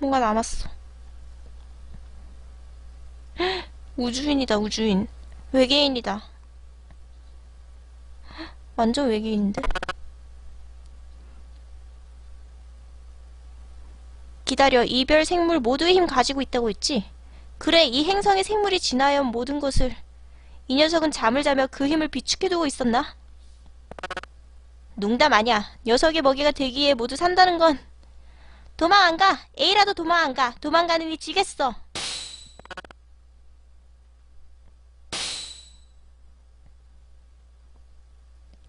뭔가 남았어. 헉, 우주인이다, 우주인. 외계인이다. 헉, 완전 외계인인데? 기다려, 이별 생물 모두의 힘 가지고 있다고 했지? 그래, 이 행성의 생물이 진화해온 모든 것을. 이 녀석은 잠을 자며 그 힘을 비축해두고 있었나? 농담 아니야. 녀석의 먹이가 되기에 모두 산다는 건 도망 안 가. A라도 도망 안 가. 도망가느니 지겠어.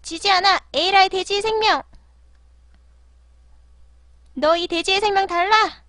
지지 않아. A라의 돼지의 생명. 너 이 돼지의 생명 달라.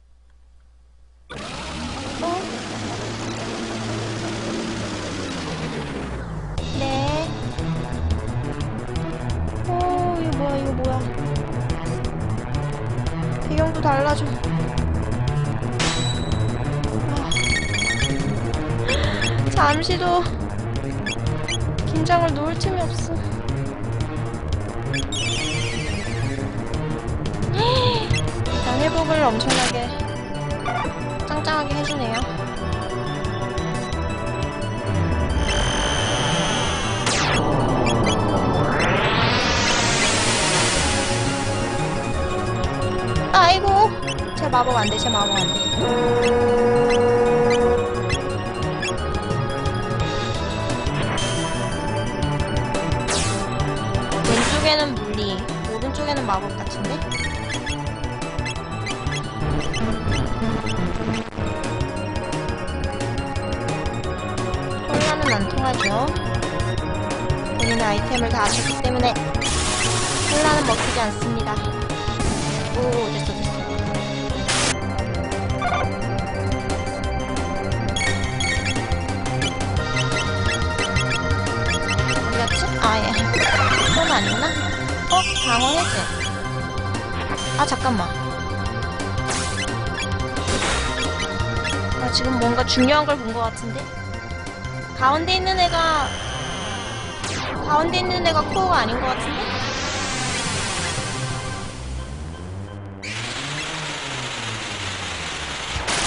왼쪽에는 물리 오른쪽에는 마법 같은데? 혼란은 안 통하죠. 본인의 아이템을 다 아셨기 때문에 혼란은 먹히지 않습니다. 오 됐어 방어 해제 아 잠깐만 나 지금 뭔가 중요한 걸 본 것 같은데 가운데 있는 애가 가운데 있는 애가 코어가 아닌 것 같은데?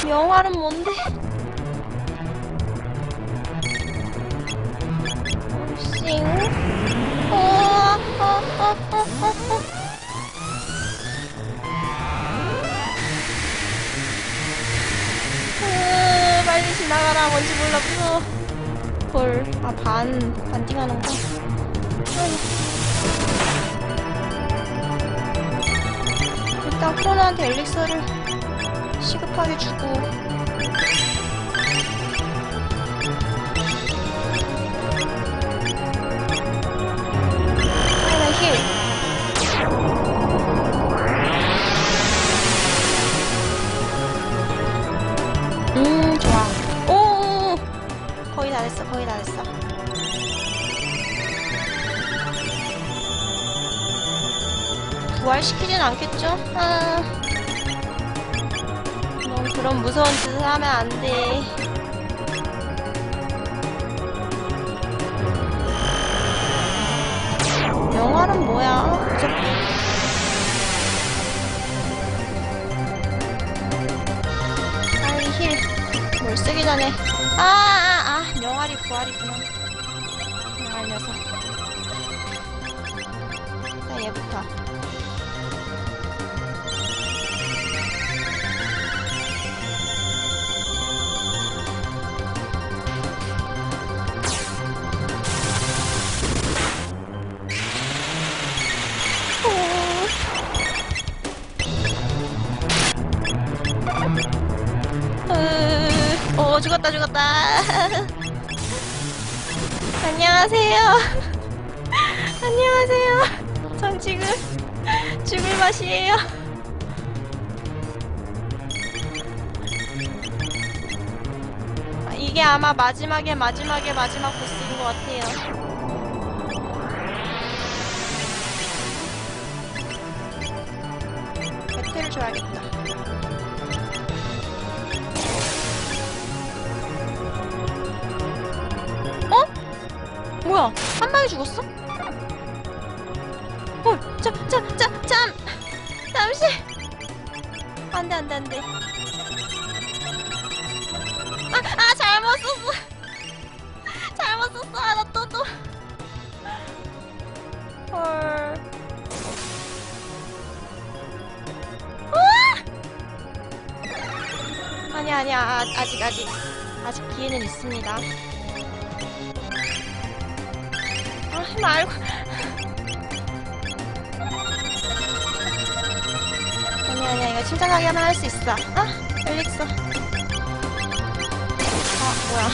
영화는 뭔데? 으, 빨리 지나가라. 뭔지 몰라. 무서워. 헐. 아, 반, 반띵하는 거. 아이고. 일단 코너한테 엘릭서를 시급하게 주고 됐어, 거의 다 됐어. 부활시키진 않겠죠? 아. 넌 그런 무서운 짓을 하면 안 돼. 영화는 뭐야? 저... 빨리 힐. 뭘 쓰기 전에. 아, 부활이구나. 영화 녀석. 자, 얘부터. 으, 어, 죽었다, 죽었다. 안녕하세요. 안녕하세요. 전 지금 죽을 맛이에요. 아, 이게 아마 마지막에 마지막에 마지막 보스인 것 같아요. 배틀을 줘야겠다. 뭐야? 한 방에 죽었어? 헐, 자, 자, 자, 잠! 잠시! 안 돼, 안 돼, 안 돼. 아, 아 잘못 썼어. 잘못 썼어. 아, 나 또, 또. 헐. 아니야, 아니야. 아, 아직, 아직. 아직 기회는 있습니다. 말고. 아니야, 아니야. 이거 침착하게 하면 할 수 있어. 아, 엘릭서. 아, 뭐야.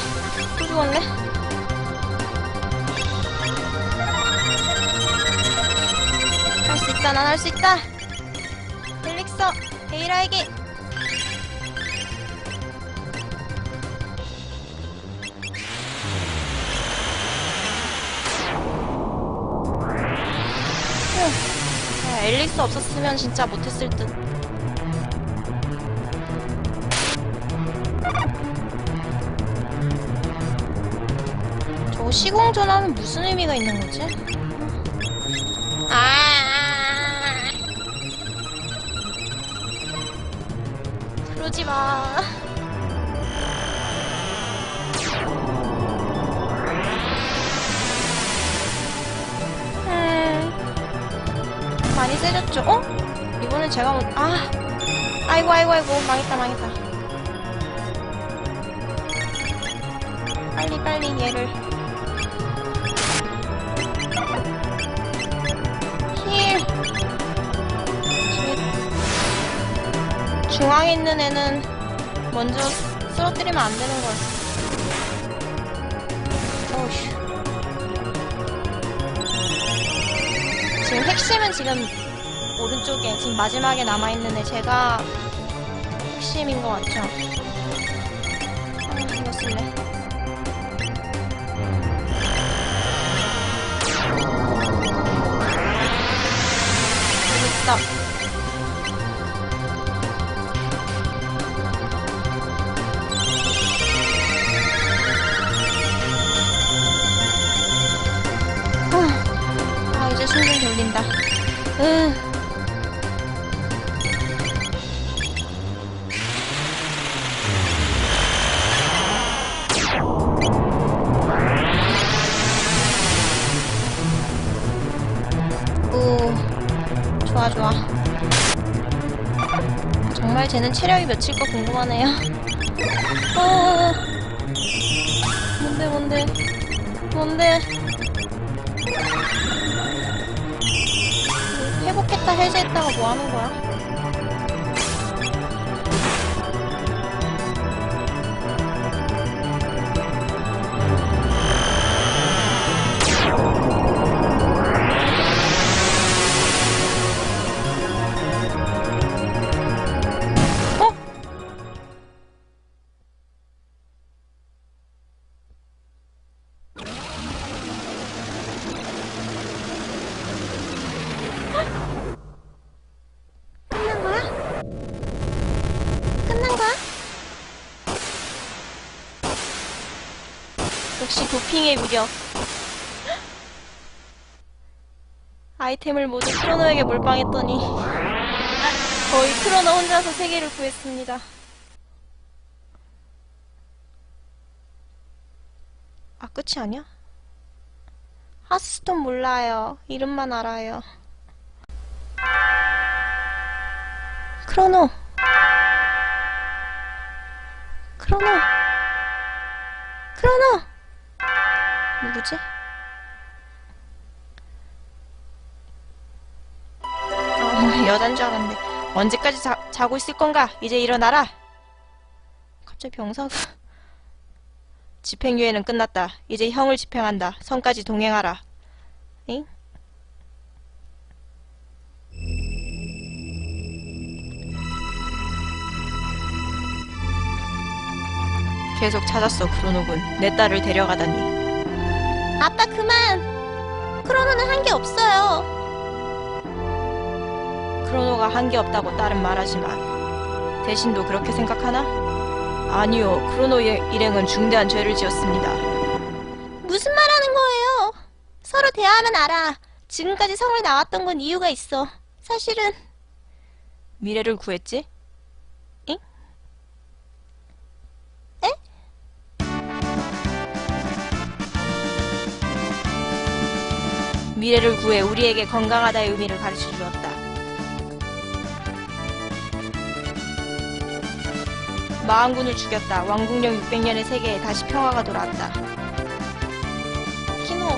또 죽었네? 할 수 있다, 난 할 수 있다! 엘릭서, 에이라에게! 휴. 아, 엘릭서 없었으면 진짜 못했을 듯. 저거 시공전환은 무슨 의미가 있는 거지? 아 그러지 마. 세졌죠? 어? 이번엔 제가 못, 아, 아이고, 아이고, 아이고, 망했다, 망했다. 빨리, 빨리, 얘를. 힐. 저 중앙에 있는 애는 먼저 쓰러뜨리면 안 되는 거였어. 어휴. 지금 핵심은 지금 오른쪽에 지금 마지막에 남아있는 애 제가 핵심인 것 같죠? 아, 이거 쓸래. 재밌다. 아, 이제 숨좀 돌린다. 으. 쟤는 체력이 몇일까 궁금하네요. 아, 뭔데, 뭔데, 뭔데. 회복했다 해제했다가 뭐 하는 거야? 역시 도핑의 위력. 아이템을 모두 크로노에게 몰빵했더니 거의 크로노 혼자서 세계를 구했습니다. 아, 끝이 아니야? 하스스톤 몰라요. 이름만 알아요. 크로노. 크로노. 크로노. 누구지? 어, 여잔 줄 알았는데 언제까지 자, 자고 있을 건가? 이제 일어나라. 갑자기 병사가 집행유예는 끝났다. 이제 형을 집행한다. 성까지 동행하라. 엥? 계속 찾았어, 크로노군. 내 딸을 데려가다니. 아빠 그만! 크로노는 한 게 없어요. 크로노가 한 게 없다고 딸은 말하지만 대신도 그렇게 생각하나? 아니요, 크로노의 일행은 중대한 죄를 지었습니다. 무슨 말 하는 거예요? 서로 대화하면 알아. 지금까지 성을 나왔던 건 이유가 있어. 사실은 미래를 구했지? 미래를 구해 우리에게 건강하다의 의미를 가르쳐 주었다. 마왕군을 죽였다. 왕국령 600년의 세계에 다시 평화가 돌아왔다. 키노.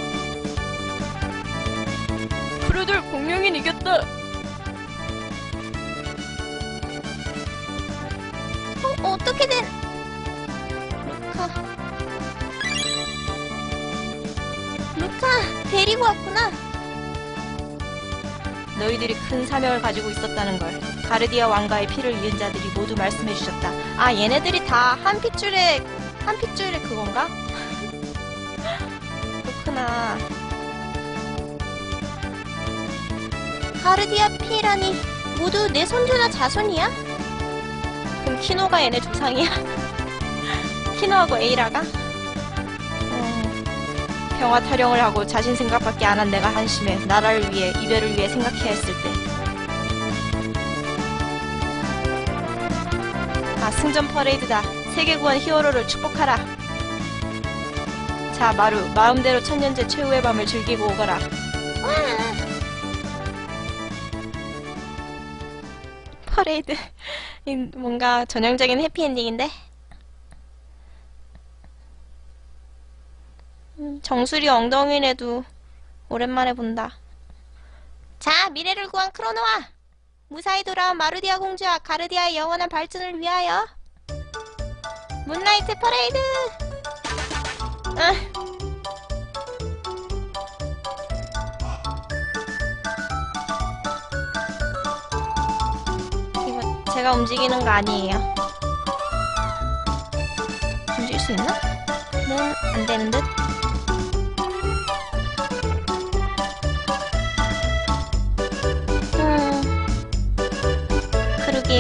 그래들 공룡인 이겼다. 어, 어떻게든. 데리고 왔구나. 너희들이 큰 사명을 가지고 있었다는 걸 가르디아 왕가의 피를 이은 자들이 모두 말씀해 주셨다. 아, 얘네들이 다 한 핏줄에 한 핏줄에 그건가? 그렇구나. 가르디아 피라니 모두 내 손주나 자손이야? 그럼 키노가 얘네 조상이야? 키노하고 에이라가? 어, 평화 타령을 하고 자신 생각밖에 안 한 내가 한심해 나라를 위해 이별을 위해 생각해야 했을 때. 아 승전 퍼레이드다. 세계 구원 히어로를 축복하라. 자 마루 마음대로 천년제 최후의 밤을 즐기고 오거라. 퍼레이드 이 뭔가 전형적인 해피엔딩인데 정수리 엉덩이네도 오랜만에 본다 자 미래를 구한 크로노와 무사히 돌아온 마르디아 공주와 가르디아의 영원한 발전을 위하여 문라이트 퍼레이드 아. 이거 제가 움직이는 거 아니에요. 움직일 수 있나? 는안 되는 듯.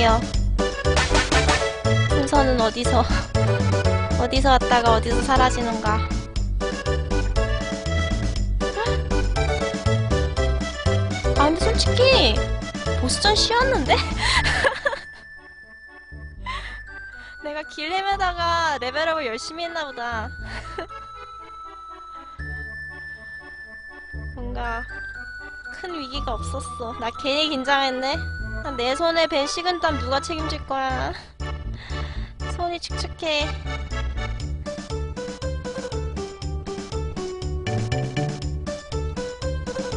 그러게요. 순서는 어디서 어디서 왔다가 어디서 사라지는가. 아 근데 솔직히 보스전 쉬웠는데? 내가 길 헤매다가 레벨업을 열심히 했나 보다. 뭔가 큰 위기가 없었어. 나 괜히 긴장했네. 아, 내 손에 밴 식은 땀 누가 책임질 거야. 손이 축축해.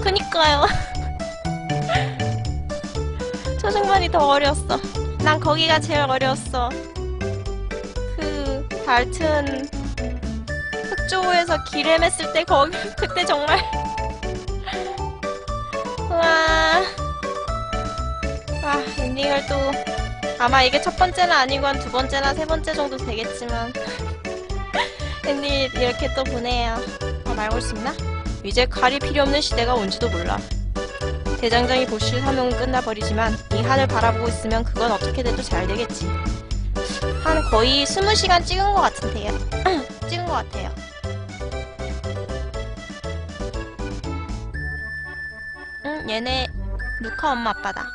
그니까요. 초중반이 더 어려웠어. 난 거기가 제일 어려웠어. 그 달튼 흑조에서 길 헤맸을 때 거기 그때 정말 와. 아 엔딩을 또 아마 이게 첫 번째는 아니고 한 두 번째나 세 번째 정도 되겠지만 엔딩 이렇게 또 보내요. 아, 말걸수 있나? 이제 칼이 필요 없는 시대가 온지도 몰라. 대장장이 보실 사명은 끝나버리지만 이 하늘 바라보고 있으면 그건 어떻게 돼도 잘 되겠지. 한 거의 20시간 찍은 것 같은데요. 찍은 것 같아요. 응, 얘네 루카 엄마 아빠다.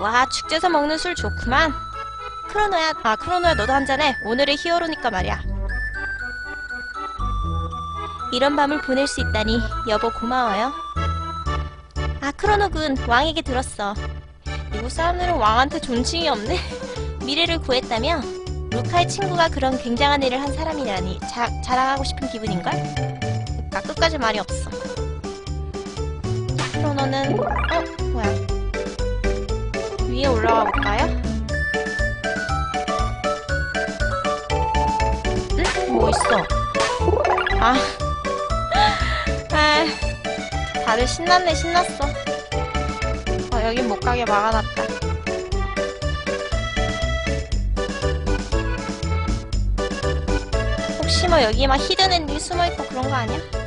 와, 축제에서 먹는 술 좋구만. 크로노야, 아, 크로노야, 너도 한잔해. 오늘의 히어로니까 말이야. 이런 밤을 보낼 수 있다니, 여보 고마워요. 아, 크로노군, 왕에게 들었어. 이곳 사람들은 왕한테 존칭이 없네. 미래를 구했다며? 루카의 친구가 그런 굉장한 일을 한 사람이라니 자, 자랑하고 싶은 기분인걸? 아, 끝까지 말이 없어. 크로노는. 위에 올라가 볼까요? 응? 뭐 있어? 아. 아. 다들 신났네, 신났어. 어, 여긴 못 가게 막아놨다. 혹시 뭐 여기 막 히든 엔딩 숨어있고 그런 거 아니야?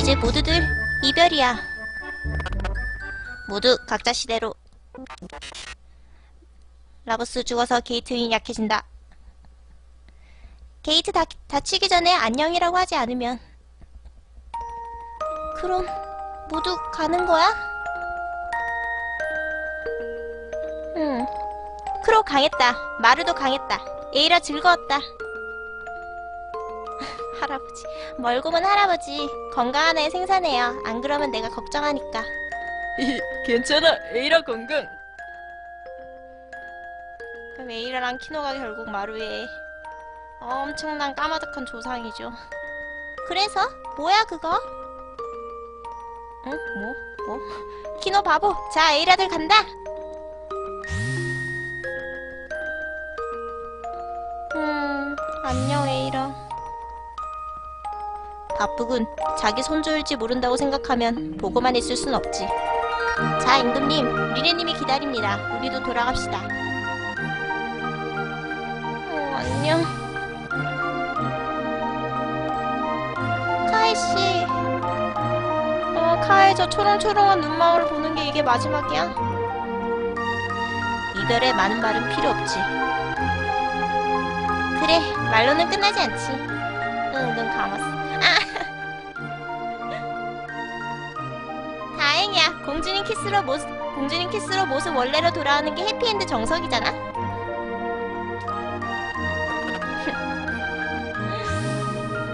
이제 모두들 이별이야. 모두 각자 시대로. 라버스 죽어서 게이트윙이 약해진다. 게이트 다, 다치기 전에 안녕이라고 하지 않으면. 그럼 모두 가는 거야? 크로 강했다. 마루도 강했다. 에이라 즐거웠다. 할아버지. 멀고은 할아버지. 건강한 애 생산해요. 안 그러면 내가 걱정하니까. 괜찮아, 에이라 건강. 그럼 에이라랑 키노가 결국 마루에 엄청난 까마득한 조상이죠. 그래서 뭐야 그거? 응? 뭐? 뭐? 키노 바보. 자 에이라들 간다. 음 안녕. 바쁘군. 자기 손주일지 모른다고 생각하면 보고만 있을 순 없지. 자 임금님, 리레님이 기다립니다. 우리도 돌아갑시다. 어, 안녕. 카이 씨. 어, 카이 저 초롱초롱한 눈망울을 보는 게 이게 마지막이야? 이별에 많은 말은 필요 없지. 그래, 말로는 끝나지 않지. 응, 눈 감았어. 다행이야. 공주님 키스로 모습, 공주님 키스로 모습 원래로 돌아오는 게 해피엔드 정석이잖아.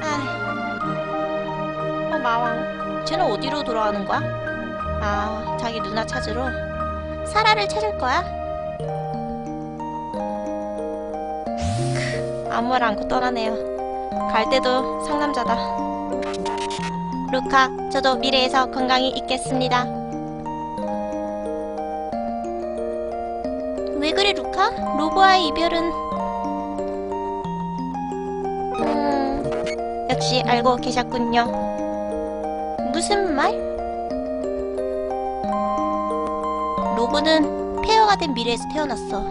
아. 어, 마왕. 쟤는 어디로 돌아가는 거야? 아, 자기 누나 찾으러? 사라를 찾을 거야? 크, 아무 말 않고 떠나네요. 갈 때도 상남자다. 루카, 저도 미래에서 건강히 있겠습니다. 왜 그래, 루카? 로보와의 이별은... 음... 역시 알고 계셨군요. 무슨 말? 로보는 폐허가 된 미래에서 태어났어.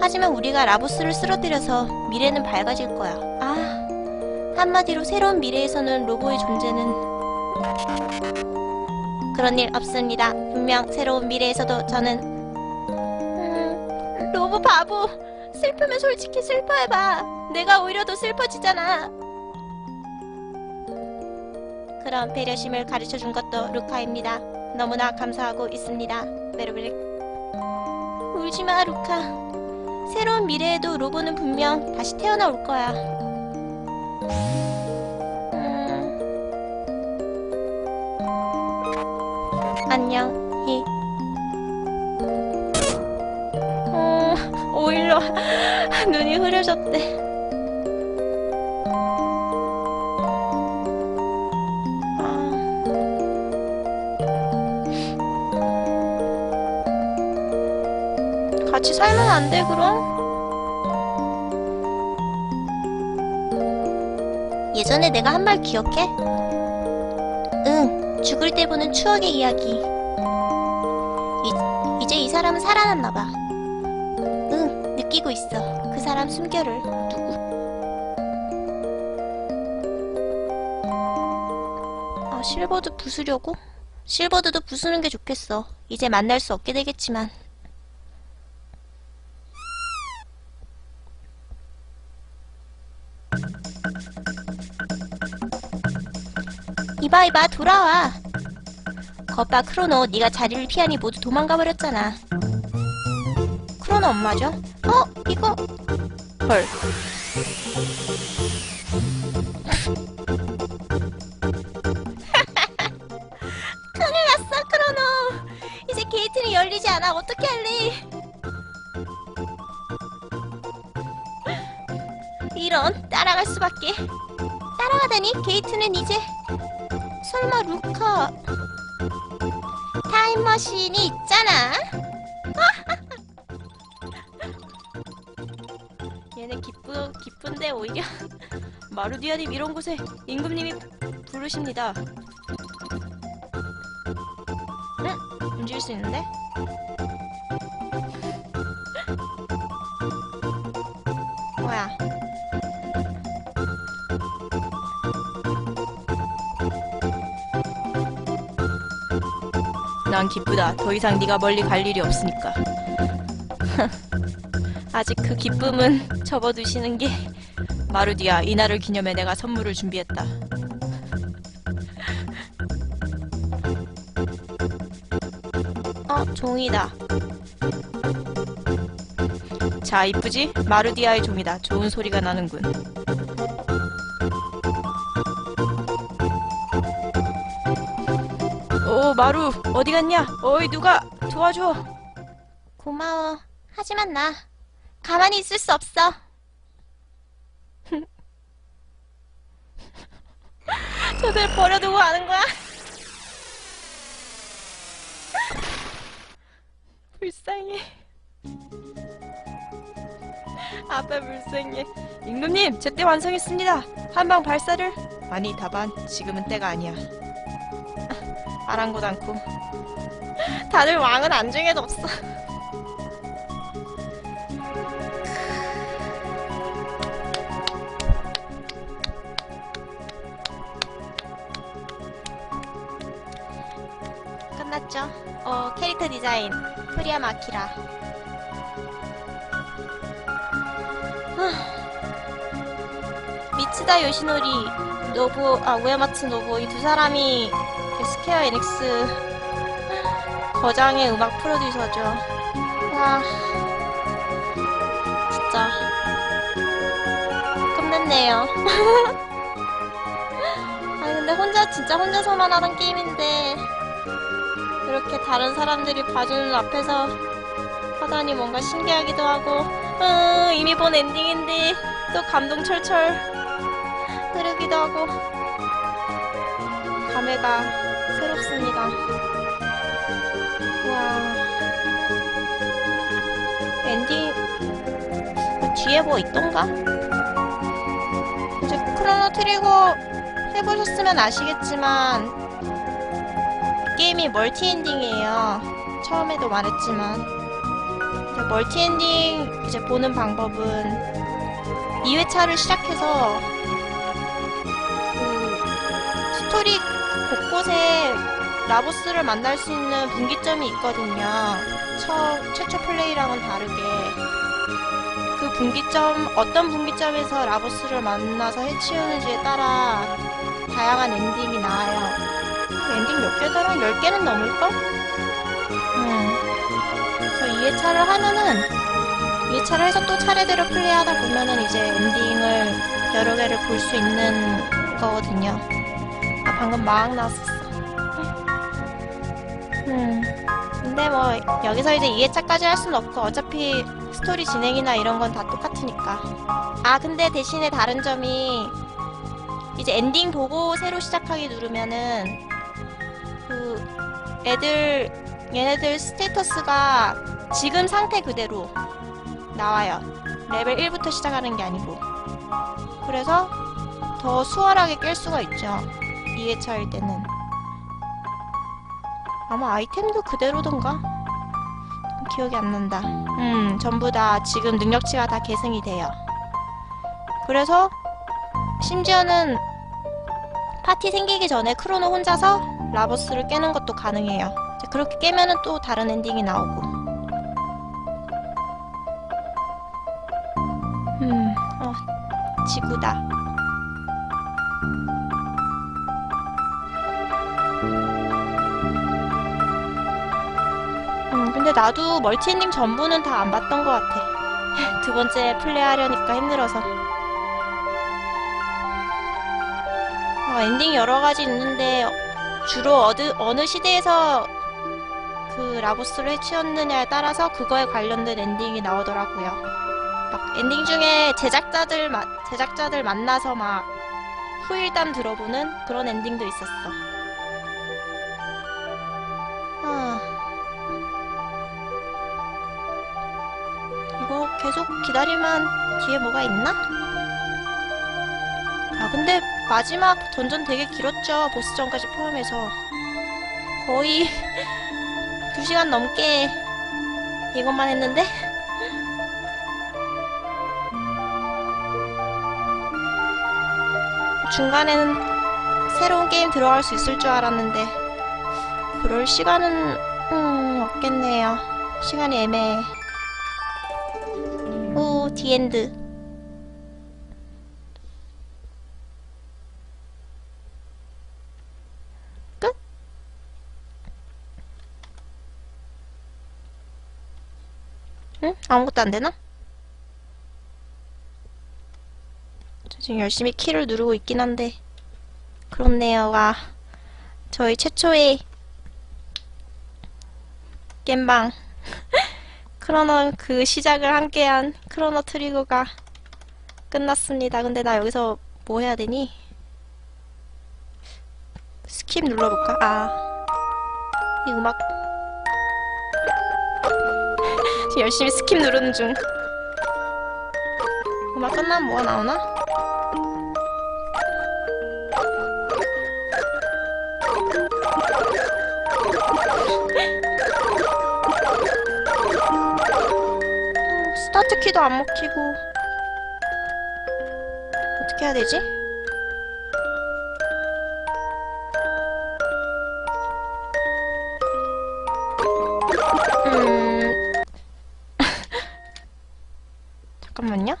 하지만 우리가 라보스를 쓰러뜨려서 미래는 밝아질 거야. 아, 한마디로 새로운 미래에서는 로보의 존재는 그런 일 없습니다. 분명 새로운 미래에서도 저는 음, 로보 바보. 슬프면 솔직히 슬퍼해봐. 내가 오히려 더 슬퍼지잖아. 그런 배려심을 가르쳐준 것도 루카입니다. 너무나 감사하고 있습니다. 메르브릭. 울지마, 루카. 새로운 미래에도 로보는 분명 다시 태어나 올 거야. 안녕히. 어, 오히려 눈이 흐려졌대. 아. 같이 살면 안 돼, 그럼? 예전에 내가 한 말 기억해? 응, 죽을 때 보는 추억의 이야기. 이, 이제 이 사람은 살아났나봐. 응, 느끼고 있어. 그 사람 숨결을. 누구? 아, 실버드 부수려고? 실버드도 부수는 게 좋겠어. 이제 만날 수 없게 되겠지만. 이봐 이봐 돌아와. 거봐 크로노 네가 자리를 피하니 모두 도망가 버렸잖아. 크로노 엄마죠? 어? 이거. 헐. 큰일 났어 크로노. 이제 게이트는 열리지 않아. 어떻게 할래? 이런 따라갈 수밖에. 따라가다니 게이트는 이제 설마 루카 타임머신이 있잖아 얘네 기쁘, 기쁜데 오히려 마루디아님 이런 곳에 임금님이 부르십니다. 움직일 수 있는데? 난 기쁘다. 더 이상 네가 멀리 갈 일이 없으니까. 아직 그 기쁨은 접어두시는 게 마루디아, 이날을 기념해 내가 선물을 준비했다. 어, 종이다. 자, 이쁘지? 마르디아의 종이다. 좋은 소리가 나는군. 오, 마루, 어디 갔냐? 어이, 누가 도와줘. 고마워. 하지만 나 가만히 있을 수 없어. 저들 버려두고 가는 거야? 불쌍해. 아빠 불쌍해. 임금님, 제때 완성했습니다. 한방 발사를? 아니, 다반, 지금은 때가 아니야. 아랑곳 않고. 다들 왕은 안중에도 없어. 끝났죠? 어, 캐릭터 디자인. 프리아 마키라. 미츠다 요시노리, 노부, 아, 우에마츠 노부, 이 두 사람이 그 스퀘어 에닉스 거장의 음악 프로듀서죠. 와, 진짜. 끝냈네요. 아, 근데 혼자, 진짜 혼자서만 하던 게임인데, 이렇게 다른 사람들이 봐주는 앞에서 하다니 뭔가 신기하기도 하고, 음, 이미 본 엔딩인데, 또 감동 철철 흐르기도 하고 감회가 새롭습니다. 와 엔딩 그 뒤에 뭐 있던가? 이제 크로노 트리거 해보셨으면 아시겠지만 게임이 멀티 엔딩이에요. 처음에도 말했지만 멀티 엔딩 이제 보는 방법은 2회차를 시작해서 그 스토리 곳곳에 라보스를 만날 수 있는 분기점이 있거든요. 처, 최초 플레이랑은 다르게 그 분기점 어떤 분기점에서 라보스를 만나서 해치우는지에 따라 다양한 엔딩이 나와요. 엔딩 몇 개더라? 10개는 넘을걸? 음. 그래서 2회차를 하면은 2회차를 해서 또 차례대로 플레이하다 보면은 이제 엔딩을 여러 개를 볼 수 있는 거거든요. 아, 방금 마악 나왔었어. 음. 근데 뭐, 여기서 이제 2회차까지 할순 없고, 어차피 스토리 진행이나 이런 건 다 똑같으니까. 아, 근데 대신에 다른 점이, 이제 엔딩 보고 새로 시작하기 누르면은, 그, 애들, 얘네들 스테이터스가 지금 상태 그대로 나와요. 레벨 1부터 시작하는 게 아니고. 그래서 더 수월하게 깰 수가 있죠. 2회차일 때는. 아마 아이템도 그대로던가? 기억이 안 난다. 음, 전부 다 지금 능력치가 다 계승이 돼요. 그래서 심지어는 파티 생기기 전에 크로노 혼자서 라보스를 깨는 것도 가능해요. 그렇게 깨면은 또 다른 엔딩이 나오고. 음, 어, 지구다. 근데 나도 멀티엔딩 전부는 다 안 봤던 것 같아. 두 번째 플레이하려니까 힘들어서. 어, 엔딩 여러 가지 있는데 주로 어느, 어느 시대에서 그 라보스를 해치웠느냐에 따라서 그거에 관련된 엔딩이 나오더라고요. 막 엔딩 중에 제작자들 마- 제작자들 만나서 막 후일담 들어보는 그런 엔딩도 있었어. 기다리면 뒤에 뭐가 있나? 아 근데 마지막 던전 되게 길었죠 보스전까지 포함해서. 거의 2시간 넘게 이것만 했는데? 중간에는 새로운 게임 들어갈 수 있을 줄 알았는데 그럴 시간은 음, 없겠네요. 시간이 애매해. 오 디엔드 끝? 응? 아무것도 안되나? 저 지금 열심히 키를 누르고 있긴 한데 그렇네요 와 저희 최초의 겜방 크로노 그 시작을 함께한 크로노 트리거가 끝났습니다. 근데 나 여기서 뭐 해야 되니? 스킵 눌러볼까? 아, 이 음악. 지금 열심히 스킵 누르는 중. 음악 끝나면 뭐가 나오나? 음, 스타트 키도 안 먹히고. 어떻게 해야 되지? 음... 잠깐만요.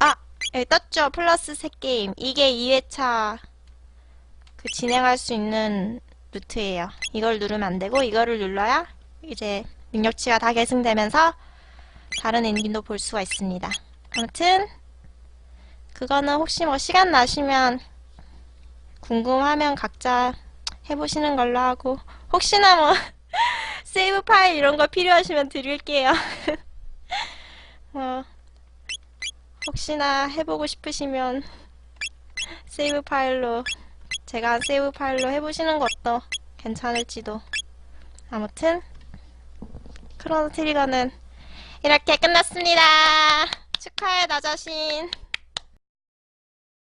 아! 떴죠. 플러스 새 게임. 이게 2회차 그 진행할 수 있는 루트예요. 이걸 누르면 안 되고 이거를 눌러야 이제 능력치가 다 계승되면서 다른 엔딩도 볼 수가 있습니다. 아무튼 그거는 혹시 뭐 시간 나시면 궁금하면 각자 해보시는 걸로 하고 혹시나 뭐 세이브 파일 이런 거 필요하시면 드릴게요. 뭐 혹시나 해보고 싶으시면 세이브 파일로 제가 한 세이브 파일로 해보시는 것도 괜찮을지도 아무튼 크로노 트리거는 이렇게 끝났습니다. 축하해 나 자신.